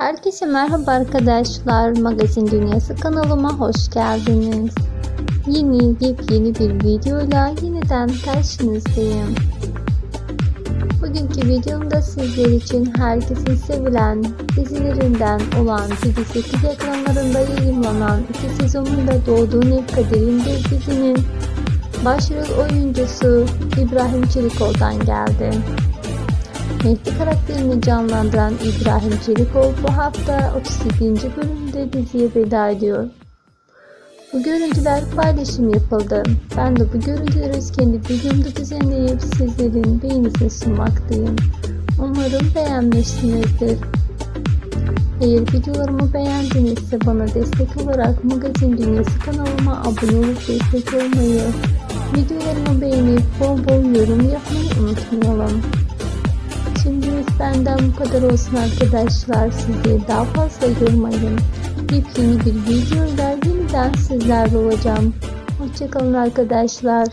Herkese merhaba arkadaşlar. Magazin Dünyası kanalıma hoş geldiniz. Yeni yepyeni bir videoyla yeniden karşınızdayım. Bugünkü videomda sizler için herkesin sevilen dizilerinden olan TV8 ekranlarında yayınlanan iki sezonunda Doğduğun Ev Kaderinde dizinin başrol oyuncusu İbrahim Çelikol'dan geldi. Mehdi karakterini canlandıran İbrahim Çelikol bu hafta 37. bölümde diziye veda ediyor. Bu görüntüler paylaşım yapıldı. Ben de bu görüntüleri kendi videomda düzenleyip sizlerin beğenisini sunmaktayım. Umarım beğenmişsinizdir. Eğer videolarımı beğendinizse bana destek olarak Magazin Dünyası kanalıma abone olup destek olmayı, videolarımı beğenip bol bol yorum yapmayı unutmayalım. Benden bu kadar olsun arkadaşlar. Sizi daha fazla yormayın. Yepyeni bir videoyla yeniden sizlerle olacağım. Hoşçakalın arkadaşlar.